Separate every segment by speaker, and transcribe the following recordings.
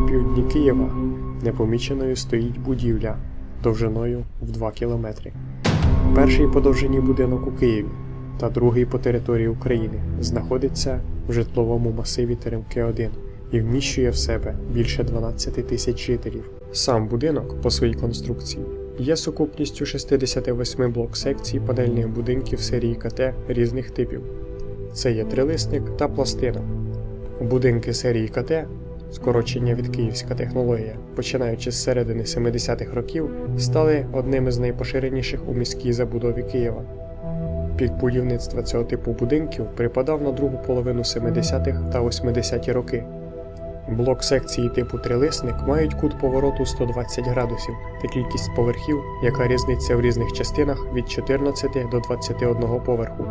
Speaker 1: півдні Києва непоміченою стоїть будівля довжиною в 2 кілометри. Перший по довжині будинок у Києві та другий по території України знаходиться в житловому масиві Теремки 1 і вміщує в себе більше 12 тисяч жителів. Сам будинок по своїй конструкції є сукупністю 68 блок секцій панельних будинків серії КТ різних типів. Це є трилисник та пластина. Будинки серії КТ, скорочення від Київська технологія, починаючи з середини 70-х років, стали одними з найпоширеніших у міській забудові Києва. Пік будівництва цього типу будинків припадав на другу половину 70-х та 80-ті роки. Блок секції типу трилисник мають кут повороту 120 градусів та кількість поверхів, яка різниця в різних частинах від 14 до 21 поверху.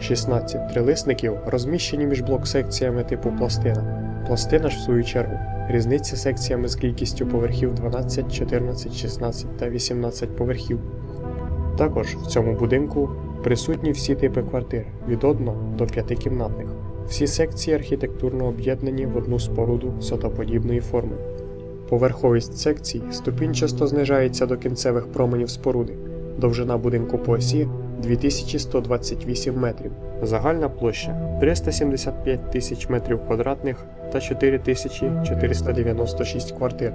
Speaker 1: 16 трилисників розміщені між блок-секціями типу пластина. Пластина ж, в свою чергу, різниця секціями з кількістю поверхів 12, 14, 16 та 18 поверхів. Також в цьому будинку присутні всі типи квартир від 1 до 5 кімнатних. Всі секції архітектурно об'єднані в одну споруду сотоподібної форми. Поверховість секцій ступінчасто знижається до кінцевих променів споруди. Довжина будинку по осі 2128 метрів. Загальна площа 375 тисяч метрів квадратних та 4496 квартир.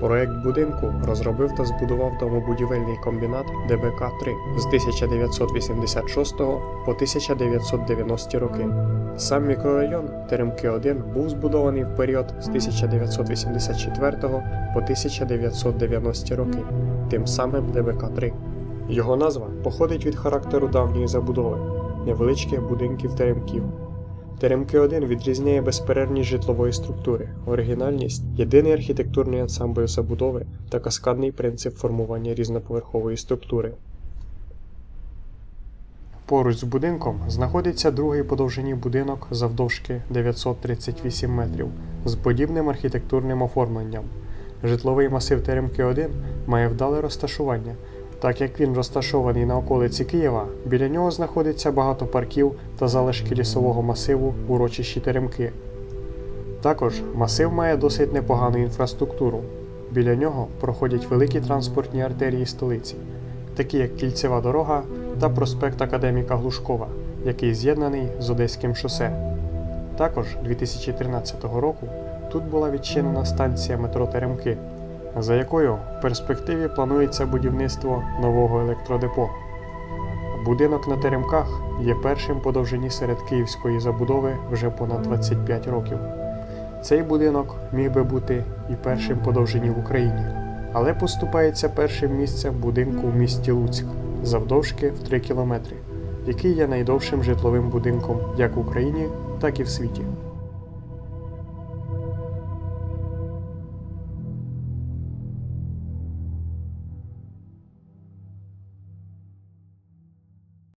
Speaker 1: Проект будинку розробив та збудував домобудівельний комбінат ДБК-3 з 1986 по 1990 роки. Сам мікрорайон Теремки-1 був збудований в період з 1984 по 1990 роки, тим самим ДБК-3. Його назва походить від характеру давньої забудови невеличких будинків теремків. Теремки 1 відрізняє безперервність житлової структури, оригінальність, єдиний архітектурний ансамбль забудови та каскадний принцип формування різноповерхової структури. Поруч з будинком знаходиться другий по довжині будинок завдовжки 938 метрів з подібним архітектурним оформленням. Житловий масив Теремки 1 має вдале розташування. Так як він розташований на околиці Києва, біля нього знаходиться багато парків та залишки лісового масиву урочищі Теремки. Також масив має досить непогану інфраструктуру. Біля нього проходять великі транспортні артерії столиці, такі як кільцева дорога та проспект Академіка Глушкова, який з'єднаний з Одеським шосе. Також 2013 року тут була відчинена станція метро Теремки, за якою в перспективі планується будівництво нового електродепо. Будинок на Теремках є першим по довжині серед київської забудови вже понад 25 років. Цей будинок міг би бути і першим по довжині в Україні, але поступається першим місцем будинку в місті Луцьк завдовжки в 3 кілометри, який є найдовшим житловим будинком як в Україні, так і в світі.